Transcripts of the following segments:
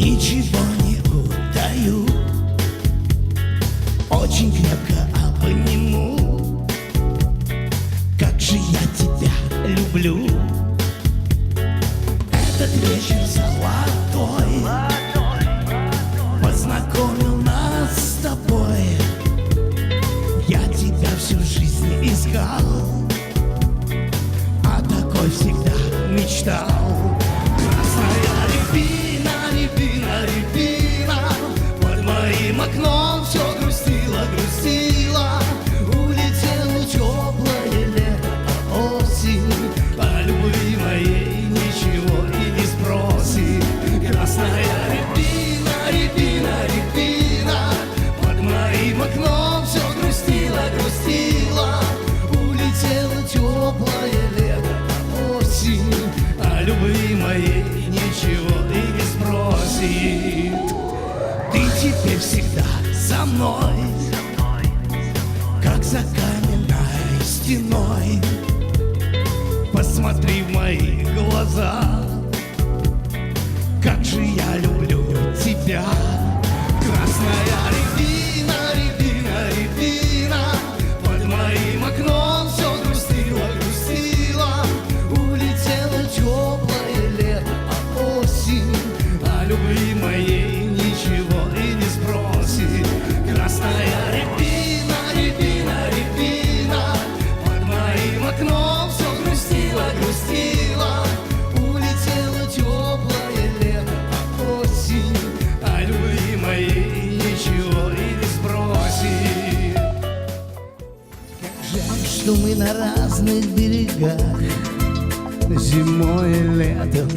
ничего не удаю. Очень крепко обниму, как же я тебя люблю. Этот вечер золотой познакомил нас с тобой. Я тебя всю жизнь искал, а такой всегда мечтал. Красная рябина, рябина, под моим окном все грустила, грустила. Мной, как за каменной стеной. Посмотри в мои глаза, что мы на разных берегах. Зимой и летом.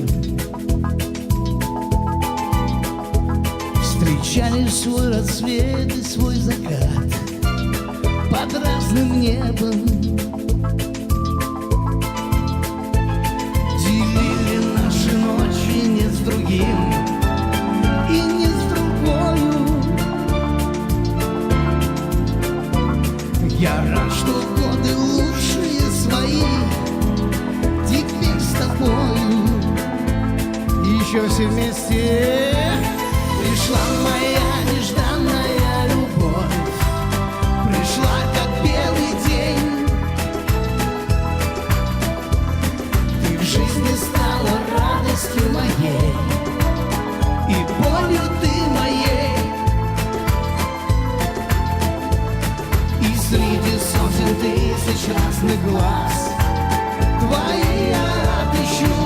Встречали свой рассвет и свой закат. Под разным небом Еще все вместе. Пришла моя нежданная любовь. Пришла как белый день. Ты в жизни стала радостью моей И болью ты моей. И среди сотен тысяч разных глаз Твои я отыщу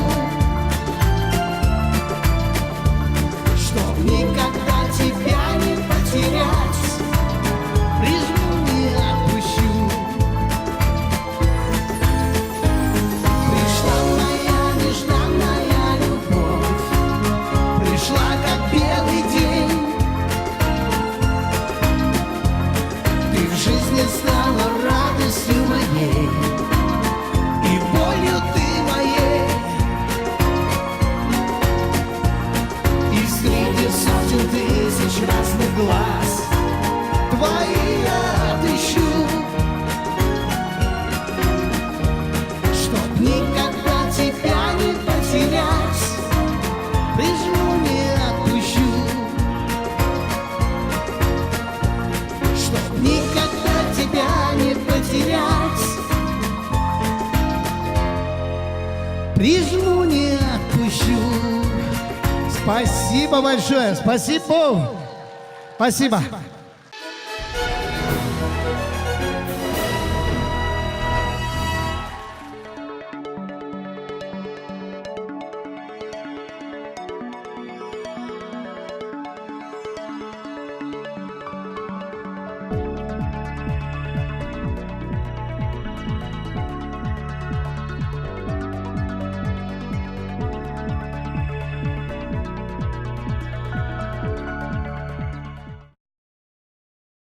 глаз Твои я отыщу. Чтоб никогда тебя не потерять Прижму не отпущу. Чтоб никогда тебя не потерять Прижму не отпущу. Спасибо большое, спасибо. Спасибо.